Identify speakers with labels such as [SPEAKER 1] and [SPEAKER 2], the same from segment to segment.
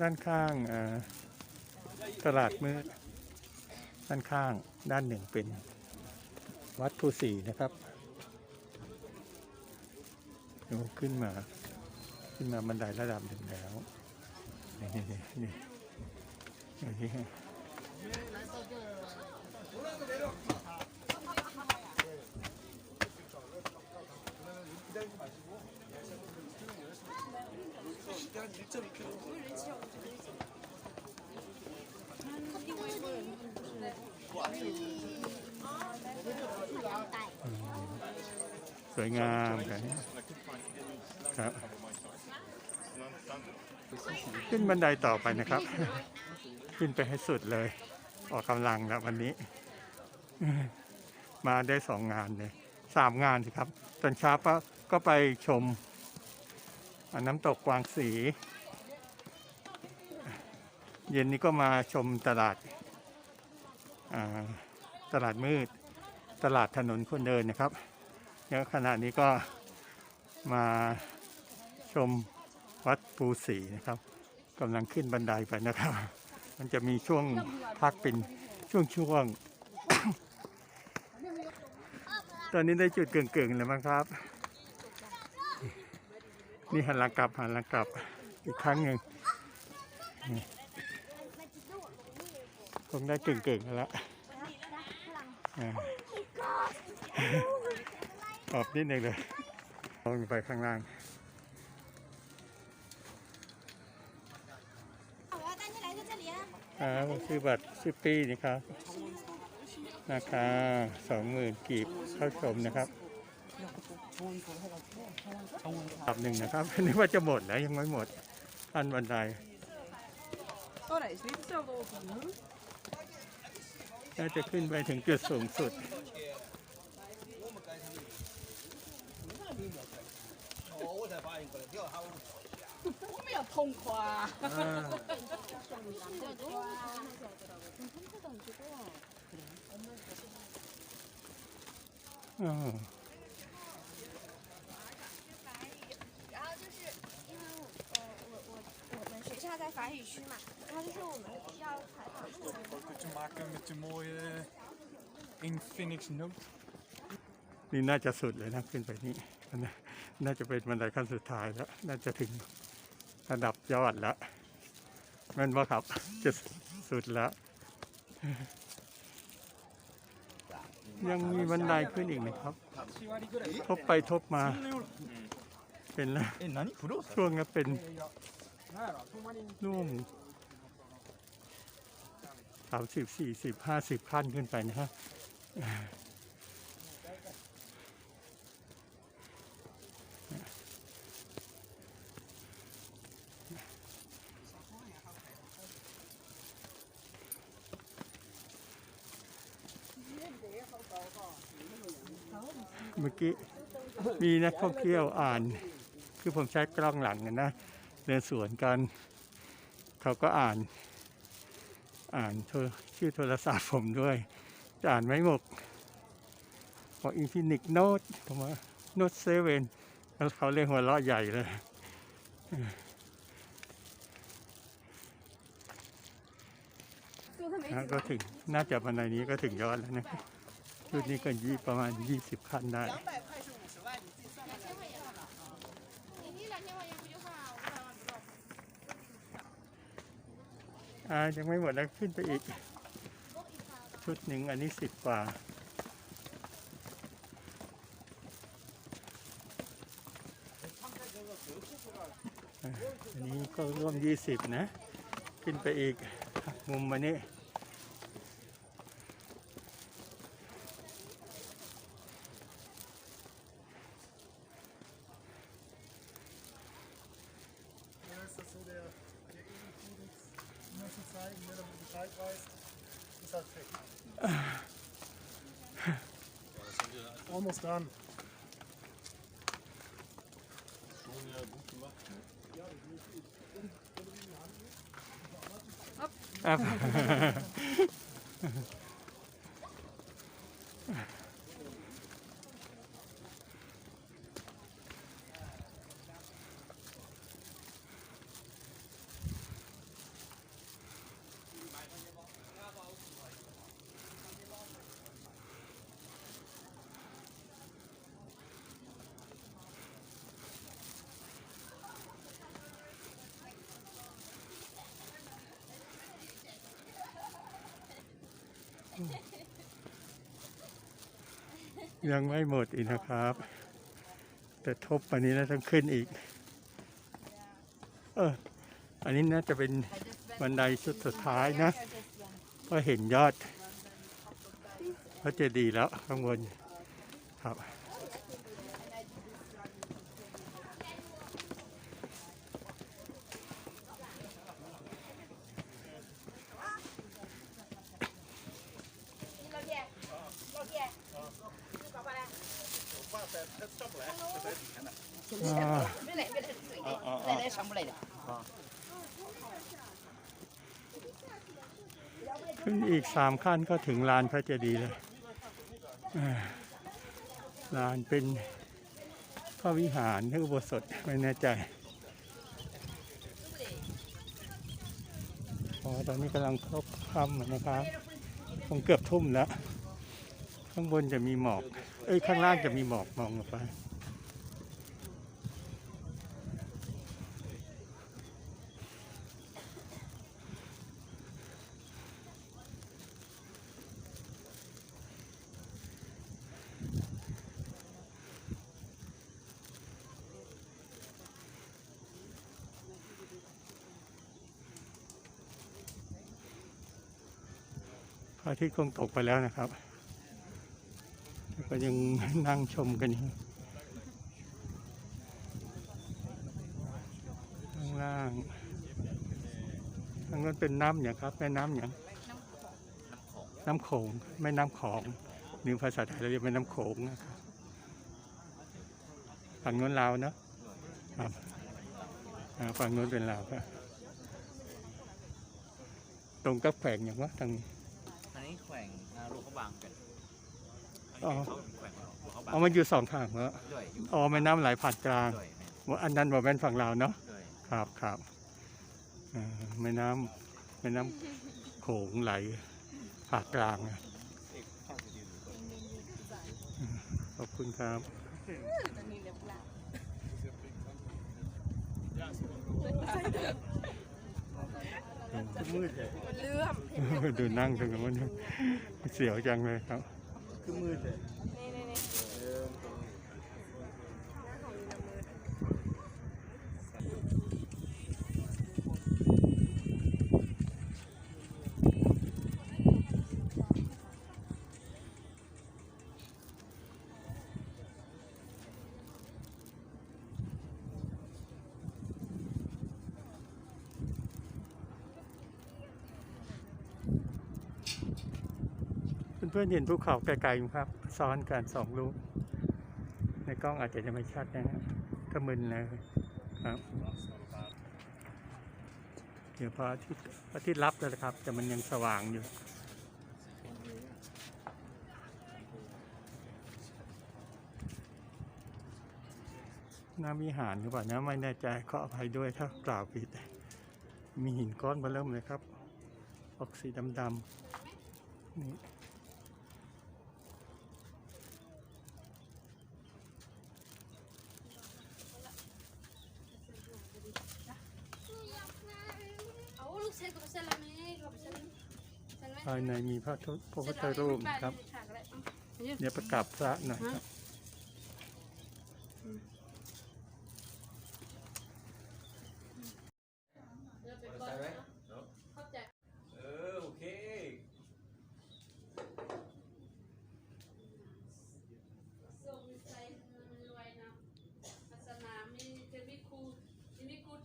[SPEAKER 1] ด้านข้างตลาดมืดด้านข้างด้านหนึ่งเป็นวัดภูสีนะครับโย่ขึ้นมา ขึ้นมาบันไดระดับหนึ่งแล้วนี่นี่นี่นี่ สวยงามครับครับ ขึ้นบันไดต่อไปนะครับ ขึ้นไปให้สุดเลย ออกกำลังแล้ววันนี้ มาได้สองงานเลยสามงานสิครับ ตอนเช้าก็ไปชมอน้ำตกกวางสี เย็นนี้ก็มาชมตลาดาตลาดมืด ตลาดถนนคนเดินนะครับแล้วขณะนี้ก็มาชมวัดปูสีนะครับกำลังขึ้นบันไดไปนะครับ มันจะมีช่วงพักเป็นช่วงๆตอนนี้ได้จุดเก่งๆแล้วมั้งครับ นี่หันหลังกลับหันหลังกลับอีกครั้งหนึ่ง คงได้เก่งๆแล้วตอบนิดนึงเลยลงไปข้างล่าง
[SPEAKER 2] เอ
[SPEAKER 1] อซื้อบัตรซื้ปีนี่ครับราคาสองหมื่นกีบเข้าชมนะครับตับหนึ่งนะครับนึกว่าจะหมดแล้วยังไม่หมดอันบันได
[SPEAKER 3] Ora, is dit hetzelfde over nu?
[SPEAKER 1] น่าจะขึ้นไปถึงจุดสูงสุด
[SPEAKER 3] 我们要痛快啊！
[SPEAKER 1] อ่า
[SPEAKER 2] 然后就是因为我呃我我我们学校在法语区嘛，
[SPEAKER 4] Foto te maken met je mooie Infinix Note.
[SPEAKER 1] นี่น่าจะสุดเลยนะขึ้นไปนี่มันน่าจะเป็นบันไดขั้นสุดท้ายแล้ว น่าจะถึงระดับยอดแล้วแม่นว่าครับจะสุดแล้ว ยังมีบันไดขึ้นอีกไหมครับ ทบไปทบมา เป็นแล้วช่วงนี้เป็นนุ่ม สามสิบสี่สิบห้าสิบขั้นขึ้นไปนะฮะเมื่อกี้มีนักท่องเที่ยวอ่าน คือผมใช้กล้องหลังนะเดินสวนกัน เขาก็อ่าน อ่านโทรชื่อโทรศัพท์ผมด้วยจะอ่านไม่หมดบอกอินฟินิกโนตผมว่าโนตเซเว่นแล้วเขาเรียกหัวเราะใหญ่เลยนะก็ถึงน่าจะบันไดนี้ก็ถึงยอดแล้วนะครับชุดนี้ก็ยี่ประมาณ 20ขั้นได้ อ่ายังไม่หมดแล้วขึ้นไปอีก ชุดหนึ่งอันนี้สิบกว่าอันนี้ก็ร่วมยี่สิบนะ ขึ้นไปอีกมุมมันนี้
[SPEAKER 5] Bescheid weiß, ist halt weg. Almost done. Schon ja gut gemacht. Ja, ich muss. Ab. Ab.
[SPEAKER 1] ยังไม่หมดอีกนะครับ แต่ทบอันนี้แล้วต้องขึ้นอีก เออ อันนี้น่าจะเป็นบันไดชุดสุดท้ายนะ ก็เห็นยอดพระเจดีย์แล้วข้างบนครับ ขึ้นอีกสามขั้นก็ถึงลานพระเจดีย์เลยลานเป็นพระวิหารหรืออุโบสถไม่แน่ใจอ๋อตอนนี้กำลังครบค่ำนะครับคงเกือบทุ่มแล้ว ข้างบนจะมีหมอก เอ้ย ข้างล่างจะมีหมอกมองลงไป อาทิตย์คงตกไปแล้วนะครับ ก็ยังนั่งชมกันอยู่ข้างล่างข้างนั้นเป็นน้ำอย่างครับแม่น้ำอย่างน้ำโขงแม่น้ำของหรือภาษาไทยเราเรียกแม่น้ำโขงนะครับฝั่งโน้นลาวเนอะครับอ่าฝั่งโน้นเป็นลาวครับตรงกับแขวงอย่างวะทางนี้
[SPEAKER 6] อันนี้ แขวงนาลูกเขาบางกัน
[SPEAKER 1] อ๋อ
[SPEAKER 6] เขาแขวงลูกเขาบาง
[SPEAKER 1] เอามันอยู่สองทางเหรอ
[SPEAKER 6] ด้วยอยู่
[SPEAKER 1] อ๋อแม่น้ำไหลผ่านกลาง
[SPEAKER 6] ด้วย
[SPEAKER 1] ว่าอันนั้นบอกเป็นฝั่งลาวเนาะ
[SPEAKER 6] ด้วย
[SPEAKER 1] ครับครับอ่าแม่น้ำแม่น้ำโขงไหลผ่านกลางอะขอบคุณครับ มืดเลย
[SPEAKER 3] เลื่อม
[SPEAKER 1] ดูนั่งตรงนั้นเสียวจังเลยครับ
[SPEAKER 5] คือมืดเลย
[SPEAKER 3] นี่
[SPEAKER 1] เพื่อนๆเห็นภูเขาไกลๆไหมครับ ซ้อนกันสองลูก ในกล้องอาจจะยังไม่ชัดนะฮะก็มึนเลยครับ เดี๋ยวพระอาทิตย์พระอาทิตย์รับแล้วนะครับ แต่มันยังสว่างอยู่น้ำวิหารหรือเปล่านะไม่แน่ใจขออภัยด้วยถ้ากล่าวผิด มีหินก้อนมาเริ่มเลยครับ ออกสีดำๆนี่ ภายในมีพระพุทธพระพุทธรูปนะครับ เดี๋ยวประกาศพระหน่อยครับ
[SPEAKER 6] เออโอเค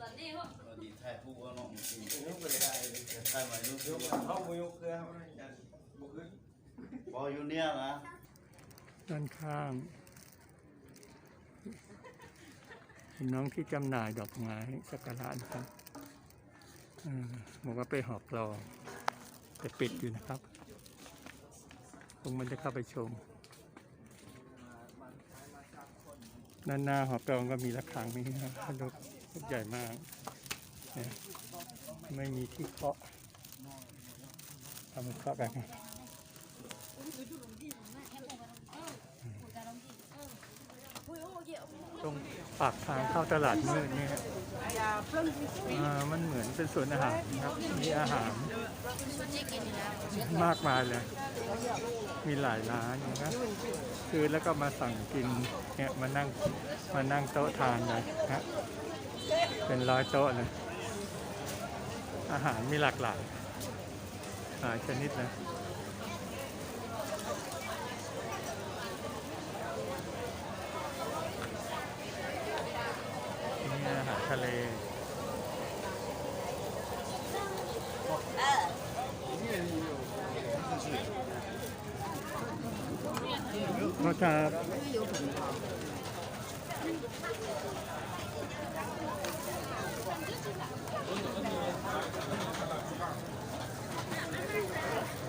[SPEAKER 6] ตอนนี้ถ่ายผู้ว่าน้องจริงยกไปได้ถ่ายใหม่ลูกยกเขาไม่ยกเครื่องเขาจะบุกขึ้น
[SPEAKER 5] บออยู่เนี่ยนะ
[SPEAKER 1] ด้านข้างเป็นน้องที่จำหน่ายดอกไม้สักการะนะครับอ่าบอกว่าไปหอบรอแต่ปิดอยู่นะครับคงมันจะเข้าไปชมด้านหน้าหอบรองก็มีระฆังนี่นะครับลูกลูกใหญ่มากเนี่ย ไม่มีที่เคาะทำเคาะแบบนี้ตรงปากทางเข้าตลาดมืดนี่ฮะมันเหมือนเป็นสวนอาหารครับ มีอาหาร มากมายเลย มีหลายร้านนะคือแล้วก็มาสั่งกินเนี่ยมานั่งมานั่งโต๊ะทานเลยฮะเป็นร้อยโต๊ะเลย อาหารมีหลากหลายหลายชนิดเลยนี่อาหารทะเลนะครับ Thank you.